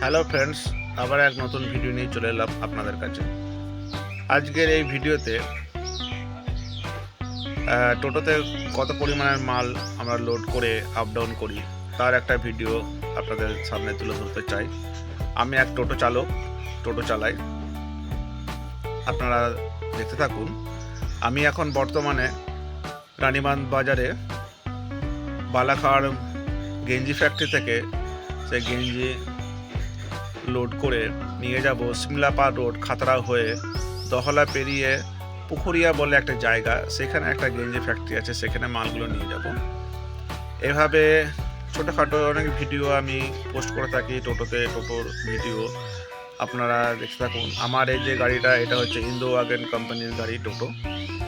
Hello friends, আবার এক নতুন ভিডিও নিয়ে চলে এলাম আপনাদের কাছে। আজকের এই ভিডিওতে টোটোতে কত পরিমাণের মাল আমরা লোড করে আপ ডাউন করি, তার একটা ভিডিও আপনাদের সামনে তুলে ধরতে চাই। আমি এক টোটো চালক, টোটো চালাই। আপনারা দেখতে থাকুন, আমি এখন বর্তমানে রানীবাঁধ বাজারে বালাখাড় গেঞ্জি ফ্যাক্টরি থেকে, সেই গেঞ্জি লোড করে নিয়ে যাব সিমলাপাড় রোড, খাতড়া হয়ে দহলা পেরিয়ে পুকুরিয়া বলে একটা জায়গা, সেখানে একটা গেঞ্জি ফ্যাক্টরি আছে, সেখানে মালগুলো নিয়ে যাব। এভাবে ছোটোখাটো অনেক ভিডিও আমি পোস্ট করে থাকি, টোটোতে টোটোর ভিডিও আপনারা দেখতে থাকুন, আমার এই যে গাড়িটা, এটা হচ্ছে ইন্দো ওয়াগেন কোম্পানির গাড়ি, টোটো।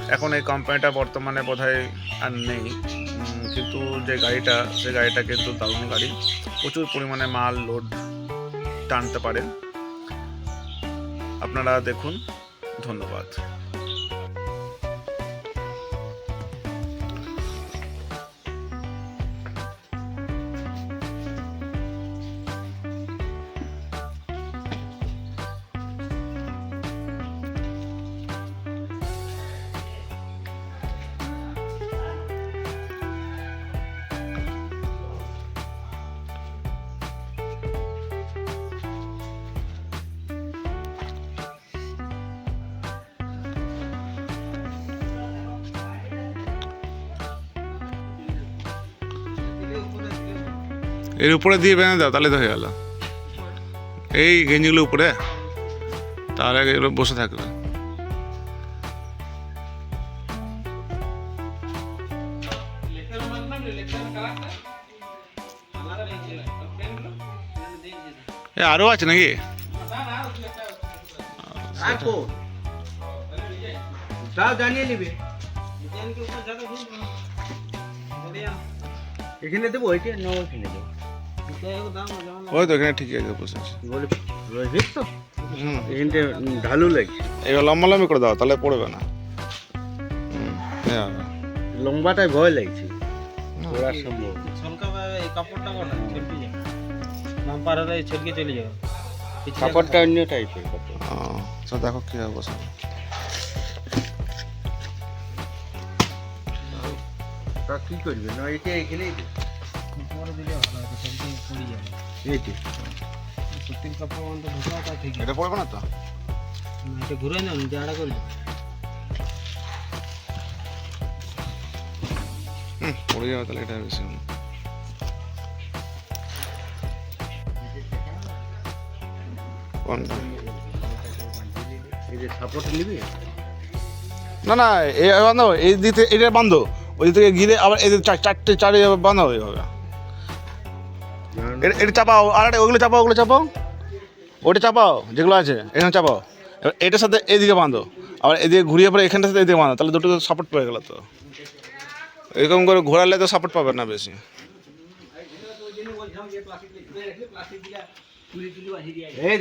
এখন এই কোম্পানিটা বর্তমানে বোধহয় আর নেই। কিন্তু যে গাড়িটা, সে গাড়িটা কিন্তু দারুণ গাড়ি। প্রচুর পরিমাণে মাল লোড টানতে পারেন। আপনারা দেখুন ধন্যবাদ। এর উপরে দিয়ে বেঁধে দাও, তাহলে তো হয়ে গেল। এই গেঞ্জিগুলো উপরে তাহলে এগুলো বসে থাকবে। আরও আছে নাকি? জানিয়ে নিবে। এখানে দেবো, ওইটা না ওইখানে দেবো। ওই তো এখানে ঠিকই আছে বসে আছে। রোহিত তো হুম। এখানটা ঢালু লাগছে এবার লম্বা লম্বি করে দাও তাহলে পড়বে না। হয়ে। যাবে। লম্বাটায় ভয় লাগছে। ওরা সম্ভব। এই কাপড়টা বড় ছিলকে যায় নাম পার হলে চলে যাবে কাপড়টা অন্য টাইপের কাপড়। ও, দেখো কি অবস্থা তা কি করবে? না এটা এখানেই এটা না তো? ঘুরে না হুম, পড়ে যাবে তাহলে এটা বেশি হবে। এই না না এই বান্ধো এই দিকে এটা বান্ধো ওই দিক গিরে আবার চার- চারটে চারে বান্ধো এইভাবে। এটা- চাপাও আর একটা ওগুলো চাপাও ওগুলো চাপাও। ওটা চাপাও যেগুলো আছে এখানে চাপাও। এবার এটার সাথে এদিকে বাঁধো। আবার এদিকে ঘুরিয়ে পরে এখানটার সাথে এদিকে বাঁধো তাহলে দুটো সাপোর্ট পেয়ে গেলো তো। এরকম করে ঘোরালে তো সাপোর্ট পাবে না বেশি। এই